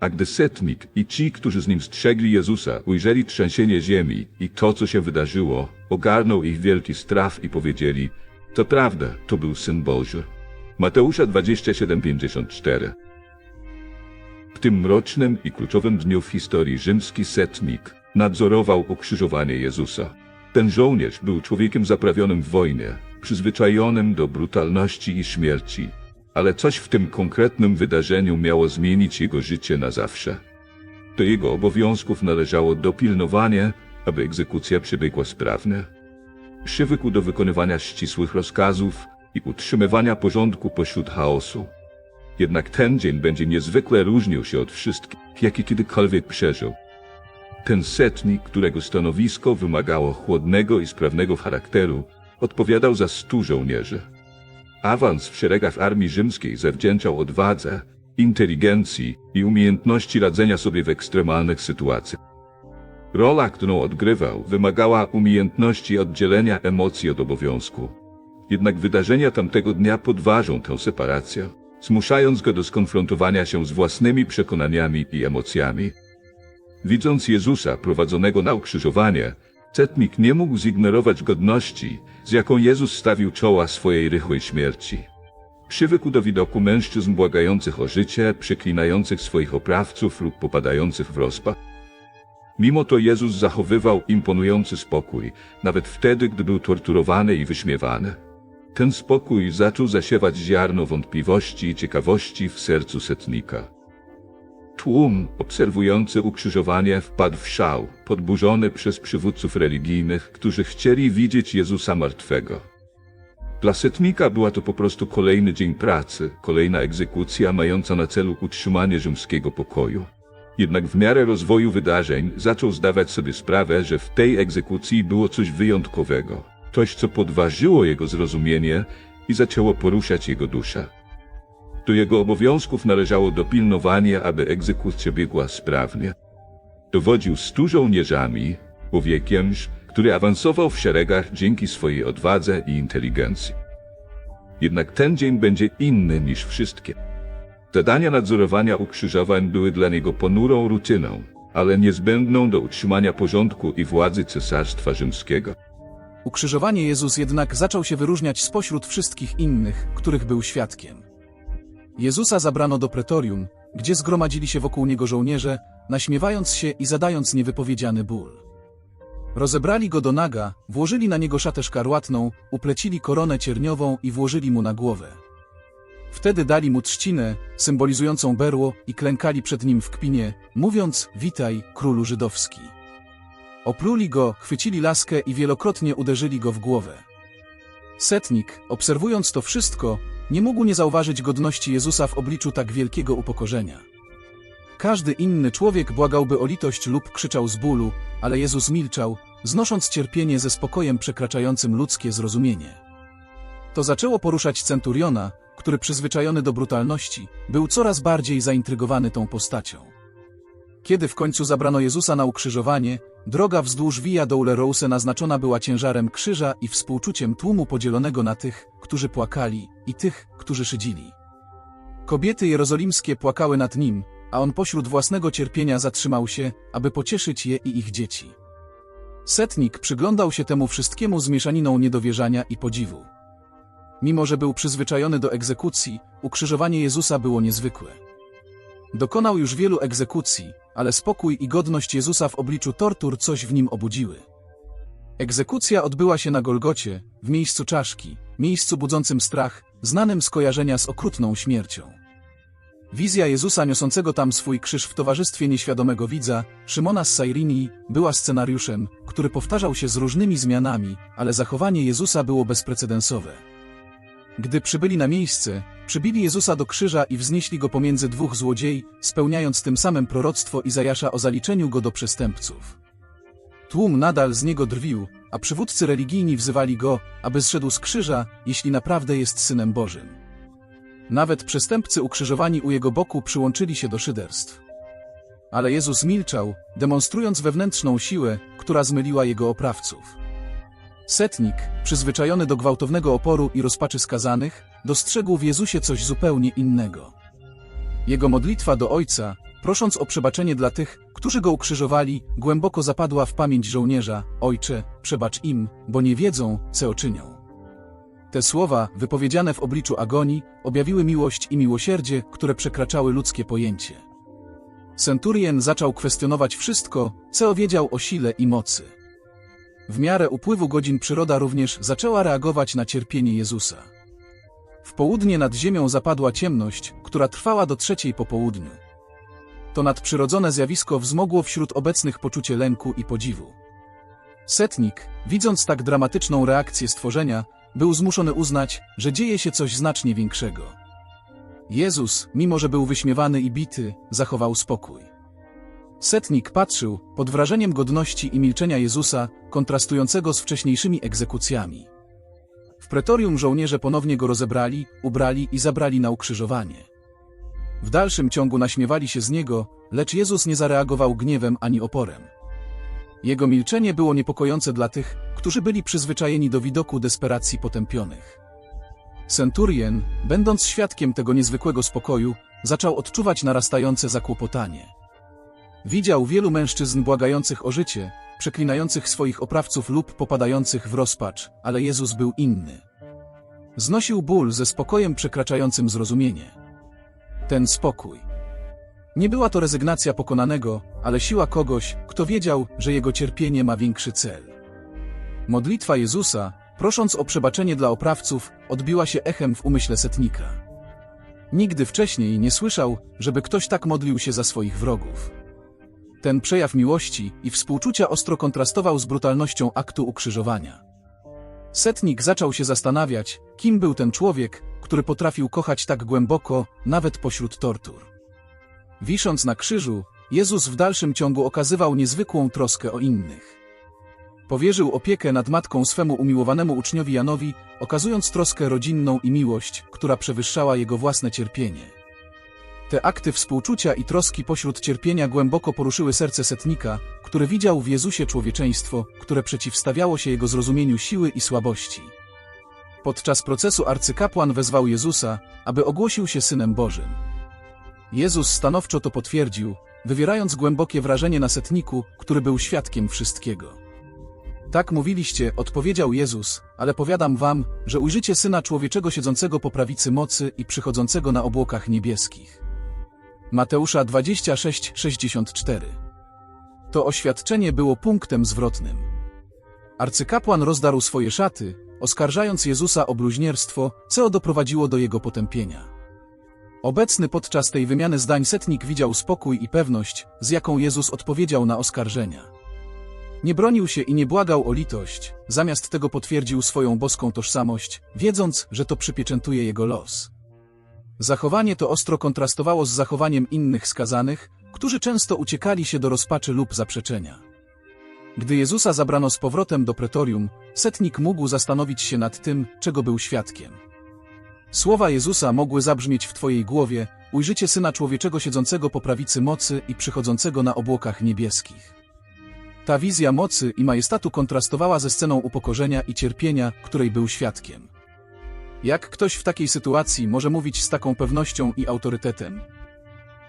A gdy setnik i ci, którzy z nim strzegli Jezusa, ujrzeli trzęsienie ziemi i to, co się wydarzyło, ogarnął ich wielki strach i powiedzieli, to prawda, to był Syn Boży. Mateusza 27:54 W tym mrocznym i kluczowym dniu w historii rzymski setnik nadzorował ukrzyżowanie Jezusa. Ten żołnierz był człowiekiem zaprawionym w wojnie, przyzwyczajonym do brutalności i śmierci, ale coś w tym konkretnym wydarzeniu miało zmienić jego życie na zawsze. Do jego obowiązków należało dopilnowanie, aby egzekucja przebiegła sprawnie, przywykł do wykonywania ścisłych rozkazów i utrzymywania porządku pośród chaosu. Jednak ten dzień będzie niezwykle różnił się od wszystkich, jakie kiedykolwiek przeżył. Ten setnik, którego stanowisko wymagało chłodnego i sprawnego charakteru, odpowiadał za stu żołnierzy. Awans w szeregach armii rzymskiej zawdzięczał odwadze, inteligencji i umiejętności radzenia sobie w ekstremalnych sytuacjach. Rola, którą odgrywał, wymagała umiejętności oddzielenia emocji od obowiązku. Jednak wydarzenia tamtego dnia podważą tę separację, zmuszając go do skonfrontowania się z własnymi przekonaniami i emocjami. Widząc Jezusa prowadzonego na ukrzyżowanie, Setnik nie mógł zignorować godności, z jaką Jezus stawił czoła swojej rychłej śmierci. Przywykł do widoku mężczyzn błagających o życie, przeklinających swoich oprawców lub popadających w rozpach. Mimo to Jezus zachowywał imponujący spokój, nawet wtedy, gdy był torturowany i wyśmiewany. Ten spokój zaczął zasiewać ziarno wątpliwości i ciekawości w sercu setnika. Tłum obserwujący ukrzyżowanie wpadł w szał, podburzony przez przywódców religijnych, którzy chcieli widzieć Jezusa martwego. Dla setnika była to po prostu kolejny dzień pracy, kolejna egzekucja mająca na celu utrzymanie rzymskiego pokoju. Jednak w miarę rozwoju wydarzeń zaczął zdawać sobie sprawę, że w tej egzekucji było coś wyjątkowego, coś co podważyło jego zrozumienie i zaczęło poruszać jego duszę. Do jego obowiązków należało dopilnowanie, aby egzekucja biegła sprawnie. Dowodził stu żołnierzami, człowiekiem, który awansował w szeregach dzięki swojej odwadze i inteligencji. Jednak ten dzień będzie inny niż wszystkie. Zadania nadzorowania ukrzyżowań były dla niego ponurą rutyną, ale niezbędną do utrzymania porządku i władzy Cesarstwa Rzymskiego. Ukrzyżowanie Jezus jednak zaczął się wyróżniać spośród wszystkich innych, których był świadkiem. Jezusa zabrano do pretorium, gdzie zgromadzili się wokół niego żołnierze, naśmiewając się i zadając niewypowiedziany ból. Rozebrali go do naga, włożyli na niego szatę szkarłatną, uplecili koronę cierniową i włożyli mu na głowę. Wtedy dali mu trzcinę, symbolizującą berło i klękali przed nim w kpinie, mówiąc, witaj, królu żydowski. Opluli go, chwycili laskę i wielokrotnie uderzyli go w głowę. Setnik, obserwując to wszystko, nie mógł nie zauważyć godności Jezusa w obliczu tak wielkiego upokorzenia. Każdy inny człowiek błagałby o litość lub krzyczał z bólu, ale Jezus milczał, znosząc cierpienie ze spokojem przekraczającym ludzkie zrozumienie. To zaczęło poruszać centuriona, który przyzwyczajony do brutalności, był coraz bardziej zaintrygowany tą postacią. Kiedy w końcu zabrano Jezusa na ukrzyżowanie, droga wzdłuż Via Dolorosa naznaczona była ciężarem krzyża i współczuciem tłumu podzielonego na tych, którzy płakali, i tych, którzy szydzili. Kobiety jerozolimskie płakały nad nim, a on pośród własnego cierpienia zatrzymał się, aby pocieszyć je i ich dzieci. Setnik przyglądał się temu wszystkiemu z mieszaniną niedowierzania i podziwu. Mimo, że był przyzwyczajony do egzekucji, ukrzyżowanie Jezusa było niezwykłe. Dokonał już wielu egzekucji, ale spokój i godność Jezusa w obliczu tortur coś w nim obudziły. Egzekucja odbyła się na Golgocie, w miejscu czaszki, miejscu budzącym strach, znanym z kojarzenia z okrutną śmiercią. Wizja Jezusa niosącego tam swój krzyż w towarzystwie nieświadomego widza, Szymona z Sairinii, była scenariuszem, który powtarzał się z różnymi zmianami, ale zachowanie Jezusa było bezprecedensowe. Gdy przybyli na miejsce, przybili Jezusa do krzyża i wznieśli go pomiędzy dwóch złodziei, spełniając tym samym proroctwo Izajasza o zaliczeniu go do przestępców. Tłum nadal z niego drwił, a przywódcy religijni wzywali go, aby zszedł z krzyża, jeśli naprawdę jest Synem Bożym. Nawet przestępcy ukrzyżowani u jego boku przyłączyli się do szyderstw. Ale Jezus milczał, demonstrując wewnętrzną siłę, która zmyliła jego oprawców. Setnik, przyzwyczajony do gwałtownego oporu i rozpaczy skazanych, dostrzegł w Jezusie coś zupełnie innego. Jego modlitwa do Ojca, prosząc o przebaczenie dla tych, którzy go ukrzyżowali, głęboko zapadła w pamięć żołnierza: Ojcze, przebacz im, bo nie wiedzą, co czynią. Te słowa, wypowiedziane w obliczu agonii, objawiły miłość i miłosierdzie, które przekraczały ludzkie pojęcie. Centurien zaczął kwestionować wszystko, co wiedział o sile i mocy. W miarę upływu godzin przyroda również zaczęła reagować na cierpienie Jezusa. W południe nad ziemią zapadła ciemność, która trwała do trzeciej po południu. To nadprzyrodzone zjawisko wzmogło wśród obecnych poczucie lęku i podziwu. Setnik, widząc tak dramatyczną reakcję stworzenia, był zmuszony uznać, że dzieje się coś znacznie większego. Jezus, mimo że był wyśmiewany i bity, zachował spokój. Setnik patrzył, pod wrażeniem godności i milczenia Jezusa, kontrastującego z wcześniejszymi egzekucjami. W pretorium żołnierze ponownie go rozebrali, ubrali i zabrali na ukrzyżowanie. W dalszym ciągu naśmiewali się z niego, lecz Jezus nie zareagował gniewem ani oporem. Jego milczenie było niepokojące dla tych, którzy byli przyzwyczajeni do widoku desperacji potępionych. Centurien, będąc świadkiem tego niezwykłego spokoju, zaczął odczuwać narastające zakłopotanie. Widział wielu mężczyzn błagających o życie, przeklinających swoich oprawców lub popadających w rozpacz, ale Jezus był inny. Znosił ból ze spokojem przekraczającym zrozumienie. Ten spokój. Nie była to rezygnacja pokonanego, ale siła kogoś, kto wiedział, że jego cierpienie ma większy cel. Modlitwa Jezusa, prosząc o przebaczenie dla oprawców, odbiła się echem w umyśle setnika. Nigdy wcześniej nie słyszał, żeby ktoś tak modlił się za swoich wrogów. Ten przejaw miłości i współczucia ostro kontrastował z brutalnością aktu ukrzyżowania. Setnik zaczął się zastanawiać, kim był ten człowiek, który potrafił kochać tak głęboko, nawet pośród tortur. Wisząc na krzyżu, Jezus w dalszym ciągu okazywał niezwykłą troskę o innych. Powierzył opiekę nad matką swemu umiłowanemu uczniowi Janowi, okazując troskę rodzinną i miłość, która przewyższała jego własne cierpienie. Te akty współczucia i troski pośród cierpienia głęboko poruszyły serce setnika, który widział w Jezusie człowieczeństwo, które przeciwstawiało się jego zrozumieniu siły i słabości. Podczas procesu arcykapłan wezwał Jezusa, aby ogłosił się Synem Bożym. Jezus stanowczo to potwierdził, wywierając głębokie wrażenie na setniku, który był świadkiem wszystkiego. Tak mówiliście, odpowiedział Jezus, ale powiadam wam, że ujrzycie Syna Człowieczego siedzącego po prawicy mocy i przychodzącego na obłokach niebieskich. Mateusza 26:64 To oświadczenie było punktem zwrotnym. Arcykapłan rozdarł swoje szaty, oskarżając Jezusa o bluźnierstwo, co doprowadziło do jego potępienia. Obecny podczas tej wymiany zdań setnik widział spokój i pewność, z jaką Jezus odpowiedział na oskarżenia. Nie bronił się i nie błagał o litość, zamiast tego potwierdził swoją boską tożsamość, wiedząc, że to przypieczętuje jego los. Zachowanie to ostro kontrastowało z zachowaniem innych skazanych, którzy często uciekali się do rozpaczy lub zaprzeczenia. Gdy Jezusa zabrano z powrotem do pretorium, setnik mógł zastanowić się nad tym, czego był świadkiem. Słowa Jezusa mogły zabrzmieć w Twojej głowie, ujrzycie Syna Człowieczego siedzącego po prawicy mocy i przychodzącego na obłokach niebieskich. Ta wizja mocy i majestatu kontrastowała ze sceną upokorzenia i cierpienia, której był świadkiem. Jak ktoś w takiej sytuacji może mówić z taką pewnością i autorytetem?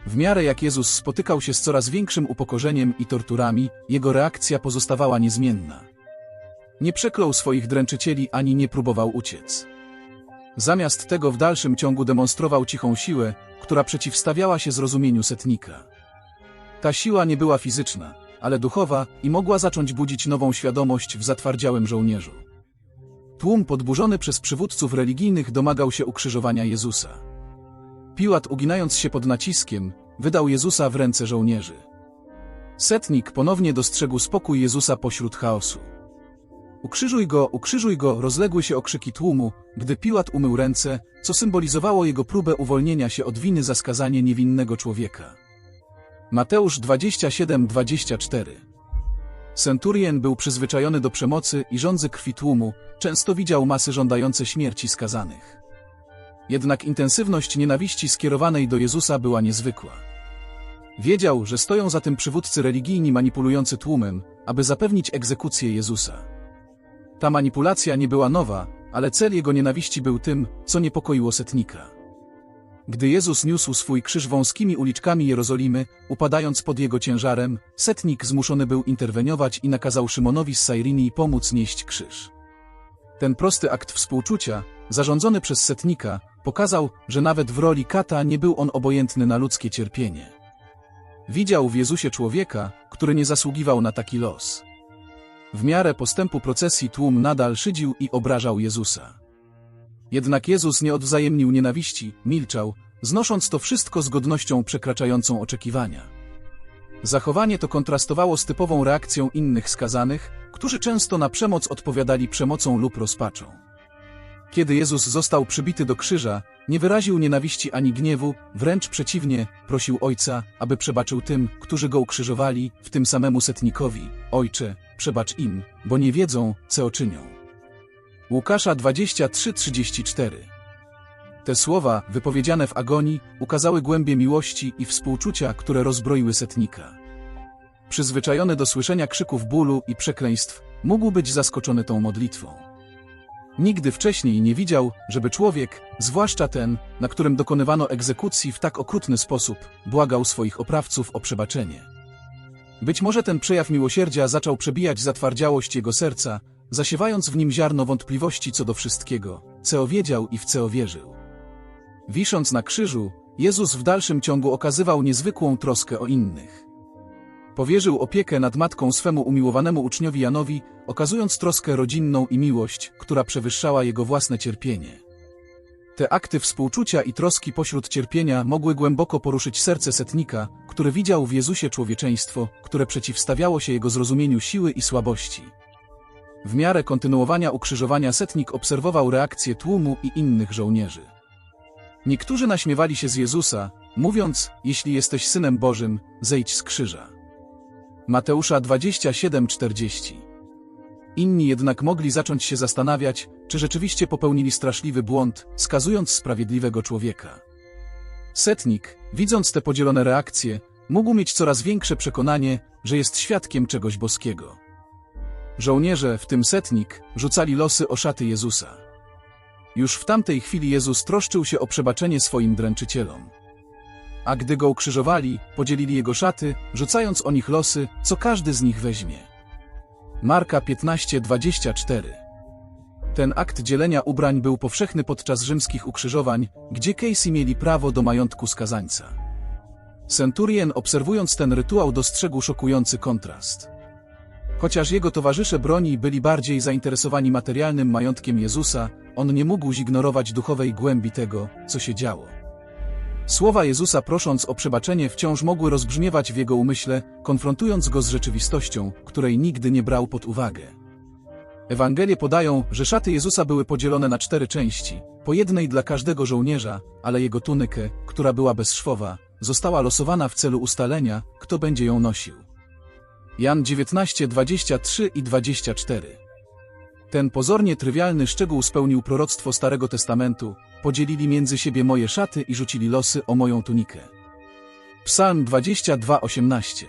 W miarę jak Jezus spotykał się z coraz większym upokorzeniem i torturami, jego reakcja pozostawała niezmienna. Nie przeklął swoich dręczycieli ani nie próbował uciec. Zamiast tego w dalszym ciągu demonstrował cichą siłę, która przeciwstawiała się zrozumieniu setnika. Ta siła nie była fizyczna, ale duchowa i mogła zacząć budzić nową świadomość w zatwardziałym żołnierzu. Tłum podburzony przez przywódców religijnych domagał się ukrzyżowania Jezusa. Piłat, uginając się pod naciskiem, wydał Jezusa w ręce żołnierzy. Setnik ponownie dostrzegł spokój Jezusa pośród chaosu. Ukrzyżuj go, ukrzyżuj go, rozległy się okrzyki tłumu, gdy Piłat umył ręce, co symbolizowało jego próbę uwolnienia się od winy za skazanie niewinnego człowieka. Mateusz 27-24 Centurien był przyzwyczajony do przemocy i rządzy krwi tłumu, często widział masy żądające śmierci skazanych. Jednak intensywność nienawiści skierowanej do Jezusa była niezwykła. Wiedział, że stoją za tym przywódcy religijni manipulujący tłumem, aby zapewnić egzekucję Jezusa. Ta manipulacja nie była nowa, ale cel jego nienawiści był tym, co niepokoiło setnika. Gdy Jezus niósł swój krzyż wąskimi uliczkami Jerozolimy, upadając pod jego ciężarem, setnik zmuszony był interweniować i nakazał Szymonowi z Sairinii pomóc nieść krzyż. Ten prosty akt współczucia, zarządzony przez setnika, pokazał, że nawet w roli kata nie był on obojętny na ludzkie cierpienie. Widział w Jezusie człowieka, który nie zasługiwał na taki los. W miarę postępu procesji tłum nadal szydził i obrażał Jezusa. Jednak Jezus nie odwzajemnił nienawiści, milczał, znosząc to wszystko z godnością przekraczającą oczekiwania. Zachowanie to kontrastowało z typową reakcją innych skazanych, którzy często na przemoc odpowiadali przemocą lub rozpaczą. Kiedy Jezus został przybity do krzyża, nie wyraził nienawiści ani gniewu, wręcz przeciwnie, prosił Ojca, aby przebaczył tym, którzy go ukrzyżowali, w tym samemu setnikowi. Ojcze, przebacz im, bo nie wiedzą, co czynią. Łukasza 23:34 Te słowa, wypowiedziane w agonii, ukazały głębie miłości i współczucia, które rozbroiły setnika. Przyzwyczajony do słyszenia krzyków bólu i przekleństw, mógł być zaskoczony tą modlitwą. Nigdy wcześniej nie widział, żeby człowiek, zwłaszcza ten, na którym dokonywano egzekucji w tak okrutny sposób, błagał swoich oprawców o przebaczenie. Być może ten przejaw miłosierdzia zaczął przebijać zatwardziałość jego serca, zasiewając w nim ziarno wątpliwości co do wszystkiego, co wiedział i w co wierzył. Wisząc na krzyżu, Jezus w dalszym ciągu okazywał niezwykłą troskę o innych. Powierzył opiekę nad matką swemu umiłowanemu uczniowi Janowi, okazując troskę rodzinną i miłość, która przewyższała jego własne cierpienie. Te akty współczucia i troski pośród cierpienia mogły głęboko poruszyć serce setnika, który widział w Jezusie człowieczeństwo, które przeciwstawiało się jego zrozumieniu siły i słabości. W miarę kontynuowania ukrzyżowania setnik obserwował reakcję tłumu i innych żołnierzy. Niektórzy naśmiewali się z Jezusa, mówiąc, jeśli jesteś Synem Bożym, zejdź z krzyża. Mateusza 27:40 Inni jednak mogli zacząć się zastanawiać, czy rzeczywiście popełnili straszliwy błąd, skazując sprawiedliwego człowieka. Setnik, widząc te podzielone reakcje, mógł mieć coraz większe przekonanie, że jest świadkiem czegoś boskiego. Żołnierze, w tym setnik, rzucali losy o szaty Jezusa. Już w tamtej chwili Jezus troszczył się o przebaczenie swoim dręczycielom. A gdy go ukrzyżowali, podzielili jego szaty, rzucając o nich losy, co każdy z nich weźmie. Marka 15:24 Ten akt dzielenia ubrań był powszechny podczas rzymskich ukrzyżowań, gdzie Casey mieli prawo do majątku skazańca. Centurien obserwując ten rytuał dostrzegł szokujący kontrast. Chociaż jego towarzysze broni byli bardziej zainteresowani materialnym majątkiem Jezusa, on nie mógł zignorować duchowej głębi tego, co się działo. Słowa Jezusa prosząc o przebaczenie wciąż mogły rozbrzmiewać w jego umyśle, konfrontując go z rzeczywistością, której nigdy nie brał pod uwagę. Ewangelie podają, że szaty Jezusa były podzielone na cztery części, po jednej dla każdego żołnierza, ale jego tunikę, która była bezszwowa, została losowana w celu ustalenia, kto będzie ją nosił. Jan 19, 23 i 24 Ten pozornie trywialny szczegół spełnił proroctwo Starego Testamentu, podzielili między siebie moje szaty i rzucili losy o moją tunikę. Psalm 22:18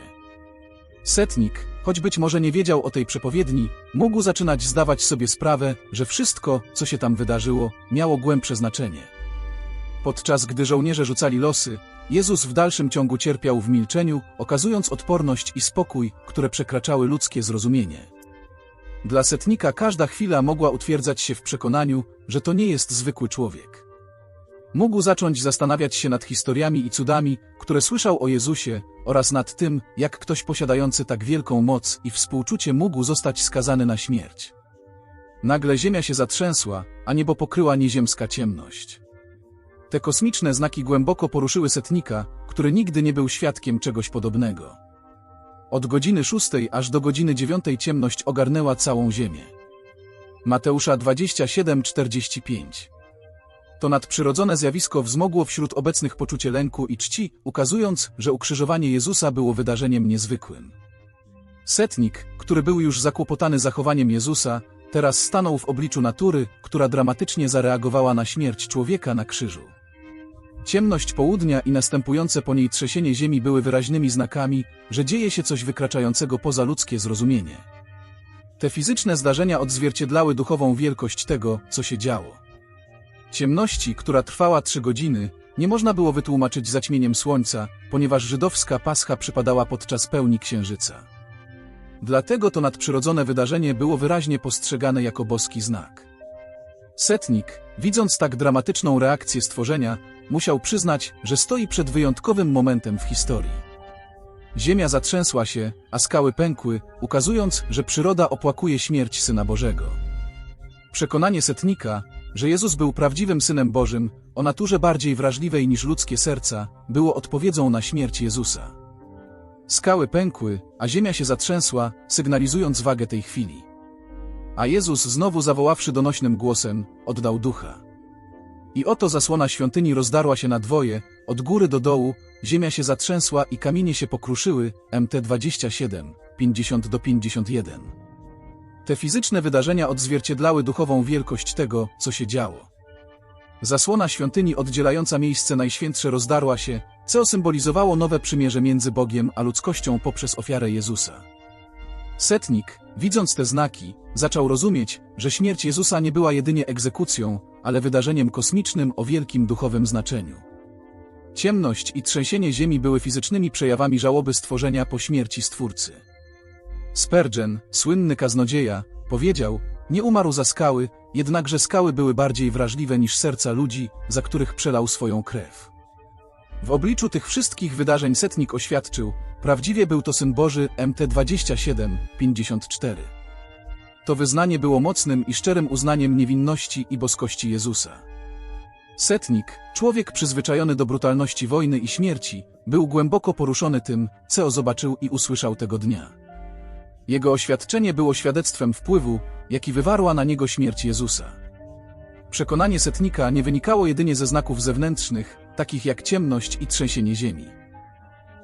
Setnik, choć być może nie wiedział o tej przepowiedni, mógł zaczynać zdawać sobie sprawę, że wszystko, co się tam wydarzyło, miało głębsze znaczenie. Podczas gdy żołnierze rzucali losy, Jezus w dalszym ciągu cierpiał w milczeniu, okazując odporność i spokój, które przekraczały ludzkie zrozumienie. Dla setnika każda chwila mogła utwierdzać się w przekonaniu, że to nie jest zwykły człowiek. Mógł zacząć zastanawiać się nad historiami i cudami, które słyszał o Jezusie, oraz nad tym, jak ktoś posiadający tak wielką moc i współczucie mógł zostać skazany na śmierć. Nagle ziemia się zatrzęsła, a niebo pokryła nieziemska ciemność. Te kosmiczne znaki głęboko poruszyły setnika, który nigdy nie był świadkiem czegoś podobnego. Od godziny szóstej aż do godziny dziewiątej ciemność ogarnęła całą ziemię. Mateusza 27:45 To nadprzyrodzone zjawisko wzmogło wśród obecnych poczucie lęku i czci, ukazując, że ukrzyżowanie Jezusa było wydarzeniem niezwykłym. Setnik, który był już zakłopotany zachowaniem Jezusa, teraz stanął w obliczu natury, która dramatycznie zareagowała na śmierć człowieka na krzyżu. Ciemność południa i następujące po niej trzęsienie ziemi były wyraźnymi znakami, że dzieje się coś wykraczającego poza ludzkie zrozumienie. Te fizyczne zdarzenia odzwierciedlały duchową wielkość tego, co się działo. Ciemności, która trwała trzy godziny, nie można było wytłumaczyć zaćmieniem słońca, ponieważ żydowska Pascha przypadała podczas pełni księżyca. Dlatego to nadprzyrodzone wydarzenie było wyraźnie postrzegane jako boski znak. Setnik, widząc tak dramatyczną reakcję stworzenia, musiał przyznać, że stoi przed wyjątkowym momentem w historii. Ziemia zatrzęsła się, a skały pękły, ukazując, że przyroda opłakuje śmierć Syna Bożego. Przekonanie setnika, że Jezus był prawdziwym Synem Bożym, o naturze bardziej wrażliwej niż ludzkie serca, było odpowiedzią na śmierć Jezusa. Skały pękły, a ziemia się zatrzęsła, sygnalizując wagę tej chwili. A Jezus znowu zawoławszy donośnym głosem, oddał ducha. I oto zasłona świątyni rozdarła się na dwoje, od góry do dołu, ziemia się zatrzęsła i kamienie się pokruszyły, MT 27, 50 do 51. Te fizyczne wydarzenia odzwierciedlały duchową wielkość tego, co się działo. Zasłona świątyni oddzielająca miejsce najświętsze rozdarła się, co symbolizowało nowe przymierze między Bogiem a ludzkością poprzez ofiarę Jezusa. Setnik, widząc te znaki, zaczął rozumieć, że śmierć Jezusa nie była jedynie egzekucją, ale wydarzeniem kosmicznym o wielkim duchowym znaczeniu. Ciemność i trzęsienie ziemi były fizycznymi przejawami żałoby stworzenia po śmierci Stwórcy. Spurgeon, słynny kaznodzieja, powiedział, nie umarł za skały, jednakże skały były bardziej wrażliwe niż serca ludzi, za których przelał swoją krew. W obliczu tych wszystkich wydarzeń setnik oświadczył, prawdziwie był to Syn Boży MT 27, 54. To wyznanie było mocnym i szczerym uznaniem niewinności i boskości Jezusa. Setnik, człowiek przyzwyczajony do brutalności wojny i śmierci, był głęboko poruszony tym, co zobaczył i usłyszał tego dnia. Jego oświadczenie było świadectwem wpływu, jaki wywarła na niego śmierć Jezusa. Przekonanie setnika nie wynikało jedynie ze znaków zewnętrznych, takich jak ciemność i trzęsienie ziemi.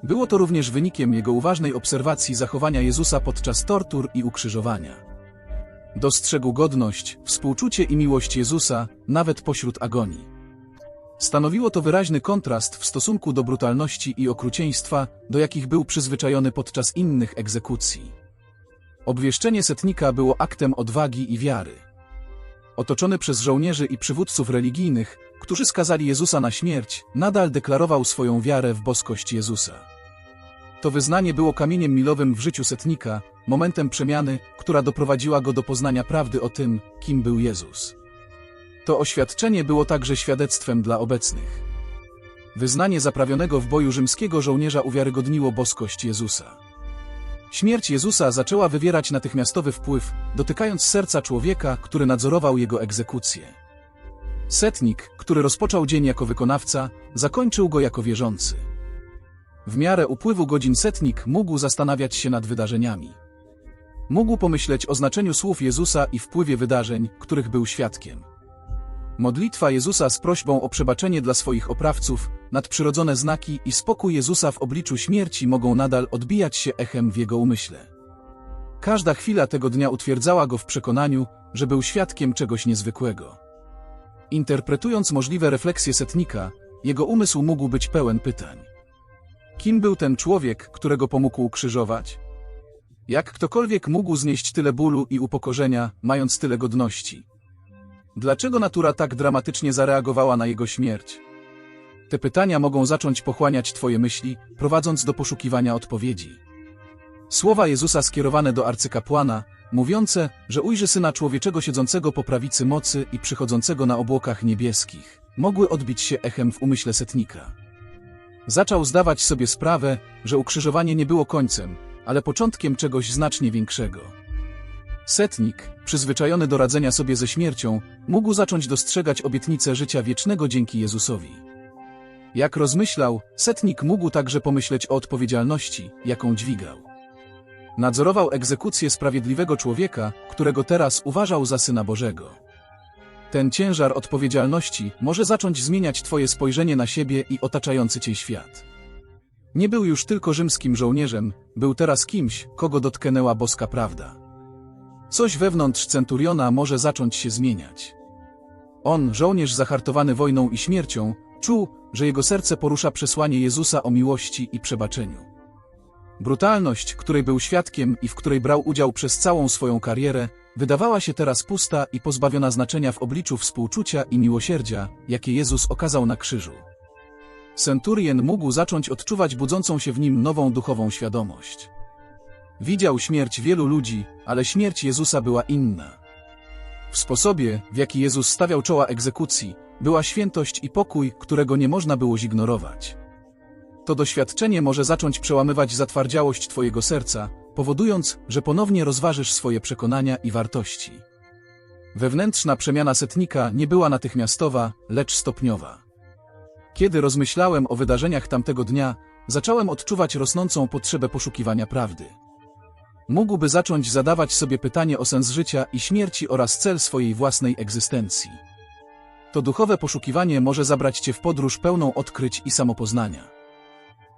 Było to również wynikiem jego uważnej obserwacji zachowania Jezusa podczas tortur i ukrzyżowania. Dostrzegł godność, współczucie i miłość Jezusa, nawet pośród agonii. Stanowiło to wyraźny kontrast w stosunku do brutalności i okrucieństwa, do jakich był przyzwyczajony podczas innych egzekucji. Obwieszczenie setnika było aktem odwagi i wiary. Otoczony przez żołnierzy i przywódców religijnych, którzy skazali Jezusa na śmierć, nadal deklarował swoją wiarę w boskość Jezusa. To wyznanie było kamieniem milowym w życiu setnika, momentem przemiany, która doprowadziła go do poznania prawdy o tym, kim był Jezus. To oświadczenie było także świadectwem dla obecnych. Wyznanie zaprawionego w boju rzymskiego żołnierza uwiarygodniło boskość Jezusa. Śmierć Jezusa zaczęła wywierać natychmiastowy wpływ, dotykając serca człowieka, który nadzorował jego egzekucję. Setnik, który rozpoczął dzień jako wykonawca, zakończył go jako wierzący. W miarę upływu godzin setnik mógł zastanawiać się nad wydarzeniami. Mógł pomyśleć o znaczeniu słów Jezusa i wpływie wydarzeń, których był świadkiem. Modlitwa Jezusa z prośbą o przebaczenie dla swoich oprawców, nadprzyrodzone znaki i spokój Jezusa w obliczu śmierci mogą nadal odbijać się echem w jego umyśle. Każda chwila tego dnia utwierdzała go w przekonaniu, że był świadkiem czegoś niezwykłego. Interpretując możliwe refleksje setnika, jego umysł mógł być pełen pytań. Kim był ten człowiek, którego pomógł ukrzyżować? Jak ktokolwiek mógł znieść tyle bólu i upokorzenia, mając tyle godności? Dlaczego natura tak dramatycznie zareagowała na jego śmierć? Te pytania mogą zacząć pochłaniać Twoje myśli, prowadząc do poszukiwania odpowiedzi. Słowa Jezusa skierowane do arcykapłana, mówiące, że ujrzy Syna Człowieczego siedzącego po prawicy mocy i przychodzącego na obłokach niebieskich, mogły odbić się echem w umyśle setnika. Zaczął zdawać sobie sprawę, że ukrzyżowanie nie było końcem, ale początkiem czegoś znacznie większego. Setnik, przyzwyczajony do radzenia sobie ze śmiercią, mógł zacząć dostrzegać obietnicę życia wiecznego dzięki Jezusowi. Jak rozmyślał, setnik mógł także pomyśleć o odpowiedzialności, jaką dźwigał. Nadzorował egzekucję sprawiedliwego człowieka, którego teraz uważał za Syna Bożego. Ten ciężar odpowiedzialności może zacząć zmieniać Twoje spojrzenie na siebie i otaczający Cię świat. Nie był już tylko rzymskim żołnierzem, był teraz kimś, kogo dotknęła boska prawda. Coś wewnątrz centuriona może zacząć się zmieniać. On, żołnierz zahartowany wojną i śmiercią, czuł, że jego serce porusza przesłanie Jezusa o miłości i przebaczeniu. Brutalność, której był świadkiem i w której brał udział przez całą swoją karierę, wydawała się teraz pusta i pozbawiona znaczenia w obliczu współczucia i miłosierdzia, jakie Jezus okazał na krzyżu. Centurien mógł zacząć odczuwać budzącą się w nim nową duchową świadomość. Widział śmierć wielu ludzi, ale śmierć Jezusa była inna. W sposobie, w jaki Jezus stawiał czoła egzekucji, była świętość i pokój, którego nie można było zignorować. To doświadczenie może zacząć przełamywać zatwardziałość Twojego serca, powodując, że ponownie rozważysz swoje przekonania i wartości. Wewnętrzna przemiana setnika nie była natychmiastowa, lecz stopniowa. Kiedy rozmyślałem o wydarzeniach tamtego dnia, zacząłem odczuwać rosnącą potrzebę poszukiwania prawdy. Mógłby zacząć zadawać sobie pytanie o sens życia i śmierci oraz cel swojej własnej egzystencji. To duchowe poszukiwanie może zabrać cię w podróż pełną odkryć i samopoznania.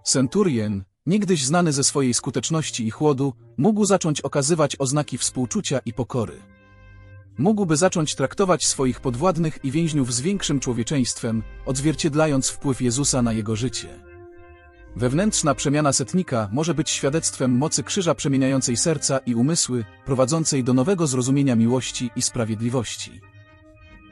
Centurien, niegdyś znany ze swojej skuteczności i chłodu, mógł zacząć okazywać oznaki współczucia i pokory. Mógłby zacząć traktować swoich podwładnych i więźniów z większym człowieczeństwem, odzwierciedlając wpływ Jezusa na jego życie. Wewnętrzna przemiana setnika może być świadectwem mocy krzyża przemieniającej serca i umysły, prowadzącej do nowego zrozumienia miłości i sprawiedliwości.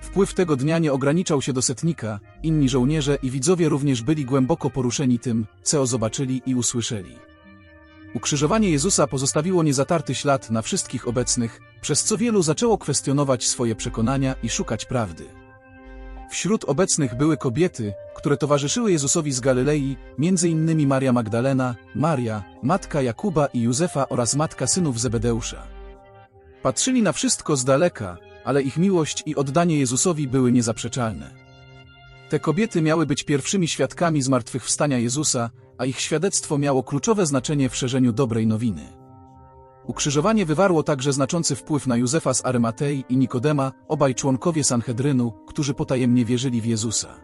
Wpływ tego dnia nie ograniczał się do setnika, inni żołnierze i widzowie również byli głęboko poruszeni tym, co zobaczyli i usłyszeli. Ukrzyżowanie Jezusa pozostawiło niezatarty ślad na wszystkich obecnych, przez co wielu zaczęło kwestionować swoje przekonania i szukać prawdy. Wśród obecnych były kobiety, które towarzyszyły Jezusowi z Galilei, innymi Maria Magdalena, Maria, matka Jakuba i Józefa oraz matka synów Zebedeusza. Patrzyli na wszystko z daleka, ale ich miłość i oddanie Jezusowi były niezaprzeczalne. Te kobiety miały być pierwszymi świadkami zmartwychwstania Jezusa, a ich świadectwo miało kluczowe znaczenie w szerzeniu dobrej nowiny. Ukrzyżowanie wywarło także znaczący wpływ na Józefa z Arymatei i Nikodema, obaj członkowie Sanhedrynu, którzy potajemnie wierzyli w Jezusa.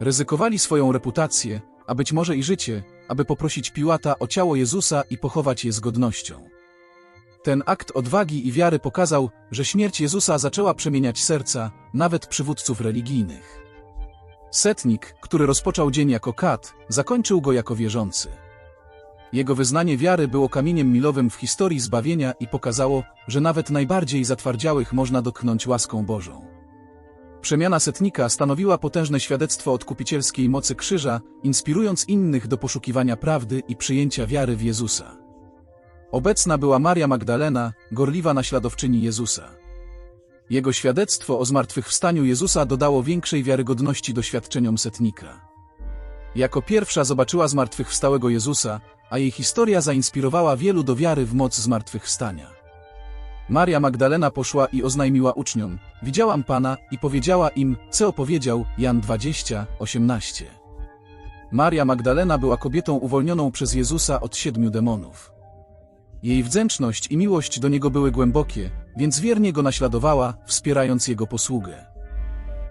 Ryzykowali swoją reputację, a być może i życie, aby poprosić Piłata o ciało Jezusa i pochować je z godnością. Ten akt odwagi i wiary pokazał, że śmierć Jezusa zaczęła przemieniać serca, nawet przywódców religijnych. Setnik, który rozpoczął dzień jako kat, zakończył go jako wierzący. Jego wyznanie wiary było kamieniem milowym w historii zbawienia i pokazało, że nawet najbardziej zatwardziałych można dotknąć łaską Bożą. Przemiana setnika stanowiła potężne świadectwo odkupicielskiej mocy krzyża, inspirując innych do poszukiwania prawdy i przyjęcia wiary w Jezusa. Obecna była Maria Magdalena, gorliwa naśladowczyni Jezusa. Jego świadectwo o zmartwychwstaniu Jezusa dodało większej wiarygodności doświadczeniom setnika. Jako pierwsza zobaczyła zmartwychwstałego Jezusa, a jej historia zainspirowała wielu do wiary w moc zmartwychwstania. Maria Magdalena poszła i oznajmiła uczniom, widziałam Pana i powiedziała im, co opowiedział Jan 20, 18. Maria Magdalena była kobietą uwolnioną przez Jezusa od siedmiu demonów. Jej wdzięczność i miłość do Niego były głębokie, więc wiernie Go naśladowała, wspierając Jego posługę.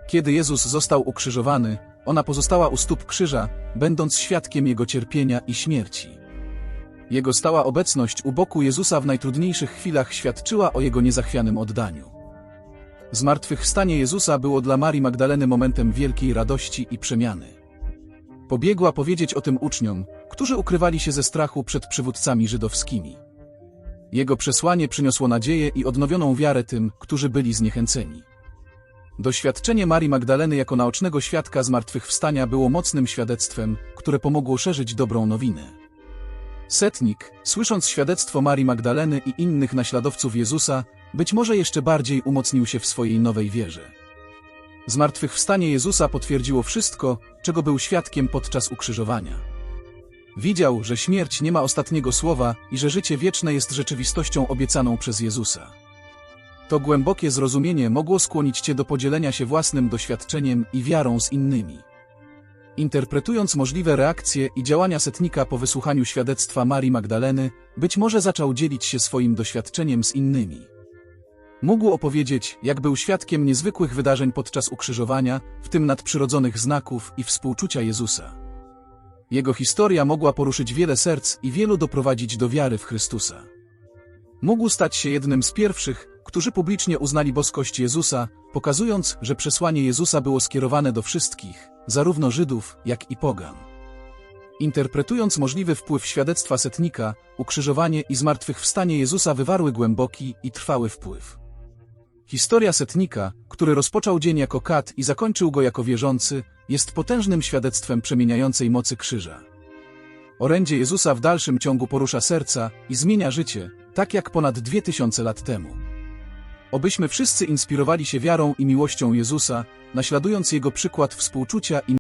Kiedy Jezus został ukrzyżowany, ona pozostała u stóp krzyża, będąc świadkiem Jego cierpienia i śmierci. Jego stała obecność u boku Jezusa w najtrudniejszych chwilach świadczyła o Jego niezachwianym oddaniu. Zmartwychwstanie Jezusa było dla Marii Magdaleny momentem wielkiej radości i przemiany. Pobiegła powiedzieć o tym uczniom, którzy ukrywali się ze strachu przed przywódcami żydowskimi. Jego przesłanie przyniosło nadzieję i odnowioną wiarę tym, którzy byli zniechęceni. Doświadczenie Marii Magdaleny jako naocznego świadka zmartwychwstania było mocnym świadectwem, które pomogło szerzyć dobrą nowinę. Setnik, słysząc świadectwo Marii Magdaleny i innych naśladowców Jezusa, być może jeszcze bardziej umocnił się w swojej nowej wierze. Zmartwychwstanie Jezusa potwierdziło wszystko, czego był świadkiem podczas ukrzyżowania. Widział, że śmierć nie ma ostatniego słowa i że życie wieczne jest rzeczywistością obiecaną przez Jezusa. To głębokie zrozumienie mogło skłonić Cię do podzielenia się własnym doświadczeniem i wiarą z innymi. Interpretując możliwe reakcje i działania setnika po wysłuchaniu świadectwa Marii Magdaleny, być może zaczął dzielić się swoim doświadczeniem z innymi. Mógł opowiedzieć, jak był świadkiem niezwykłych wydarzeń podczas ukrzyżowania, w tym nadprzyrodzonych znaków i współczucia Jezusa. Jego historia mogła poruszyć wiele serc i wielu doprowadzić do wiary w Chrystusa. Mógł stać się jednym z pierwszych, którzy publicznie uznali boskość Jezusa, pokazując, że przesłanie Jezusa było skierowane do wszystkich, zarówno Żydów, jak i pogan. Interpretując możliwy wpływ świadectwa setnika, ukrzyżowanie i zmartwychwstanie Jezusa wywarły głęboki i trwały wpływ. Historia setnika, który rozpoczął dzień jako kat i zakończył go jako wierzący, jest potężnym świadectwem przemieniającej mocy krzyża. Orędzie Jezusa w dalszym ciągu porusza serca i zmienia życie, tak jak ponad dwie tysiące lat temu. Obyśmy wszyscy inspirowali się wiarą i miłością Jezusa, naśladując Jego przykład współczucia i